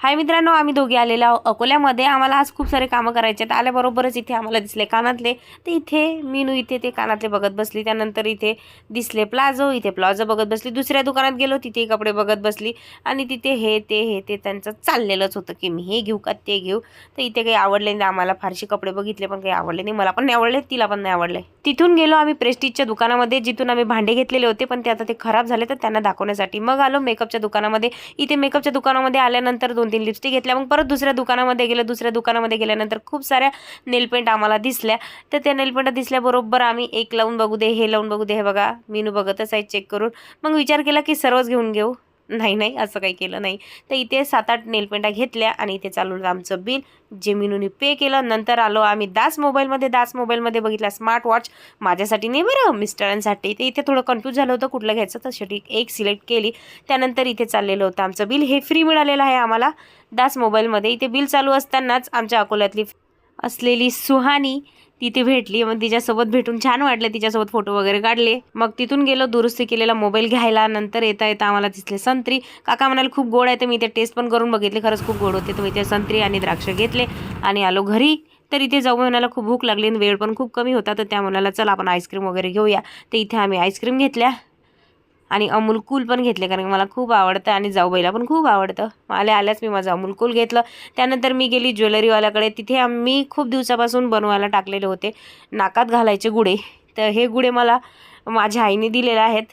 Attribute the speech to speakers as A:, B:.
A: हाय मित्रांनो आम्ही दोघे आलेलो आहोत अकोल्यामध्ये. आम्हाला आज खूप सारे कामं करायचे आहेत. आल्याबरोबरच इथे आम्हाला दिसले कानातले. तर इथे मीनू इथे ते कानातले बघत बसली. त्यानंतर इथे दिसले प्लाझो इथे प्लाझो बघत बसली. दुसऱ्या दुकानात गेलो तिथे कपडे बघत बसली. आणि तिथे हे ते हे ते त्यांचं चाललेलंच होतं की मी हे घेऊ का ते घेऊ. तर इथे काही आवडले नाही. आम्हाला फारसे कपडे बघितले पण काही आवडले नाही. मला पण नाही आवडले तिला पण नाही आवडले. तिथून गेलो आम्ही प्रेस्टिजच्या दुकानामध्ये जिथून आम्ही भांडे घेतलेले होते. पण ते आता ते खराब झाले तर त्यांना दाखवण्यासाठी मग आलो मेकअपच्या दुकानामध्ये. इथे मेकअपच्या दुकानामध्ये आल्यानंतर दोन तीन लिपस्टिक घेतल्या. मग परत दुसऱ्या दुकानामध्ये गेलं. दुसऱ्या दुकानामध्ये गेल्यानंतर खूप साऱ्या नेलपेंट आम्हाला दिसल्या. तर त्या नेलपेंट दिसल्याबरोबर आम्ही एक लावून बघू दे हे लावून बघू दे. हे बघा मीनू बघतच आहे चेक करून. मग विचार केला की सर्वच घेऊन घेऊ. नाही नाही असं काही केलं नाही. तर इथे सात आठ नेलपेंटा घेतल्या आणि इथे चालू होतं आमचं बिल. जे मीनूने पे केलं नंतर आलो आम्ही दास मोबाईलमध्ये. दास मोबाईलमध्ये बघितला स्मार्ट वॉच माझ्यासाठी नाही बरं मिस्टरांसाठी. तर इथे थोडं कन्फ्यूज झालं होतं कुठलं घ्यायचं तर शेवटी एक सिलेक्ट केली. त्यानंतर इथे चाललेलं होतं आमचं बिल. हे फ्री मिळालेलं आहे आम्हाला दास मोबाईलमध्ये. इथे बिल चालू असतानाच आमच्या अकोल्यातली असलेली सुहानी तिथे भेटली. मग तिच्यासोबत भेटून छान वाटलं. तिच्यासोबत फोटो वगैरे काढले. मग तिथून गेलो दुरुस्ती केलेला मोबाईल घ्यायला. नंतर येता येता आम्हाला दिसले संत्री. काका म्हणाले खूप गोड आहे. तर मी ते टेस्ट पण करून बघितले. खरंच खूप गोड होते. तर मी ते संत्री आणि द्राक्ष घेतले आणि आलो घरी. तर इथे जाऊ म्हणाला खूप भूक लागली आणि वेळ पण खूप कमी होता. तर त्या म्हणाला चल आपण आईस्क्रीम वगैरे घेऊया. तर इथे आम्ही आईस्क्रीम घेतल्या. आणि अमूल कूल पण घेतले कारण की मला खूप आवडतं आणि जाऊबाईला पण खूप आवडतं. आल्या आल्याच मी माझं अमूल कूल घेतलं. त्यानंतर मी गेली ज्वेलरीवाल्याकडे. तिथे आम्ही खूप दिवसापासून बनवायला टाकलेले होते. नाकात घालायचे गुडे तर हे गुडे मला माझ्या आईने दिलेले आहेत.